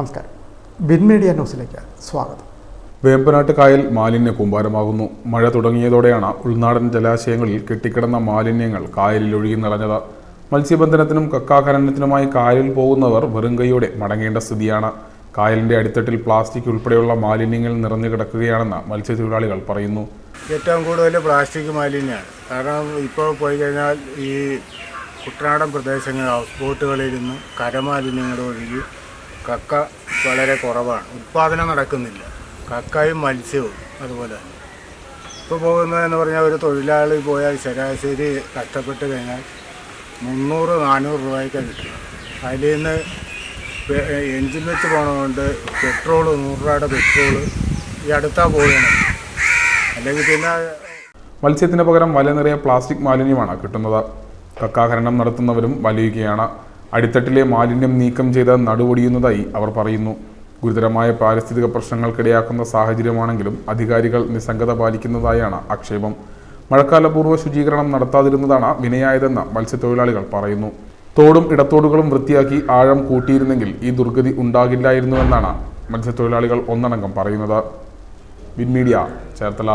നമസ്കാരം. Bin media ന്യൂസിലേക്ക് സ്വാഗതം. വേമ്പനാട്ട് കായൽ മാലിന്യ കൂമ്പാരമാകുന്നു. മഴ തുടങ്ങിയതോടെയാണ് ഉൾനാടൻ ജലാശയങ്ങളിൽ കെട്ടിക്കിടന്ന മാലിന്യങ്ങൾ കായലിൽ ഒഴുകി നിറഞ്ഞത്. മത്സ്യബന്ധനത്തിനും കക്കാഖനനത്തിനുമായി കായലിൽ പോകുന്നവർ വെറും കൈയോടെ മടങ്ങേണ്ട സ്ഥിതിയാണ്. കായലിന്റെ അടിത്തട്ടിൽ പ്ലാസ്റ്റിക് ഉൾപ്പെടെയുള്ള മാലിന്യങ്ങൾ നിറഞ്ഞു കിടക്കുകയാണെന്ന് മത്സ്യത്തൊഴിലാളികൾ പറയുന്നു. ഏറ്റവും കൂടുതൽ പ്ലാസ്റ്റിക് മാലിന്യമാണ്. കാരണം ഇപ്പോൾ പോയി കഴിഞ്ഞാൽ ഈ കുട്ടനാടൻ പ്രദേശങ്ങൾ ഹൗസ് ബോട്ടുകളിൽ നിന്ന് കരമാലിന്യങ്ങൾ ഒഴുകി കക്ക വളരെ കുറവാണ്. ഉത്പാദനം നടക്കുന്നില്ല. കക്കയും മത്സ്യവും അതുപോലെ തന്നെ. ഇപ്പോൾ പോകുന്നതെന്ന് പറഞ്ഞാൽ ഒരു തൊഴിലാളി പോയാൽ ശരാശരി കഷ്ടപ്പെട്ട് കഴിഞ്ഞാൽ മുന്നൂറ് നാനൂറ് രൂപയ്ക്ക് കിട്ടും അതിൽ നിന്ന് എഞ്ചിൻ വെച്ച് പോണതുകൊണ്ട് പെട്രോൾ നൂറ് രൂപയുടെ പെട്രോൾ ഈ അടുത്താ പോവുകയാണ്. അല്ലെങ്കിൽ പിന്നെ മത്സ്യത്തിന് പകരം വല നിറയെ പ്ലാസ്റ്റിക് മാലിന്യമാണ് കിട്ടുന്നത്. കക്കാഹരണം നടത്തുന്നവരും വലയുകയാണ്. അടിത്തട്ടിലെ മാലിന്യം നീക്കം ചെയ്ത് നടുവൊടിയുന്നതായി അവർ പറയുന്നു. ഗുരുതരമായ പാരിസ്ഥിതിക പ്രശ്നങ്ങൾക്കിടയാക്കുന്ന സാഹചര്യമാണെങ്കിലും അധികാരികൾ നിസ്സംഗത പാലിക്കുന്നതായാണ് ആക്ഷേപം. മഴക്കാലപൂർവ ശുചീകരണം നടത്താതിരുന്നതാണ് വിനയായതെന്ന് മത്സ്യത്തൊഴിലാളികൾ പറയുന്നു. തോടും ഇടത്തോടുകളും വൃത്തിയാക്കി ആഴം കൂട്ടിയിരുന്നെങ്കിൽ ഈ ദുർഗതി ഉണ്ടാകില്ലായിരുന്നുവെന്നാണ് മത്സ്യത്തൊഴിലാളികൾ ഒന്നടങ്കം പറയുന്നത്. വിൻമീഡിയ ചേർത്തല.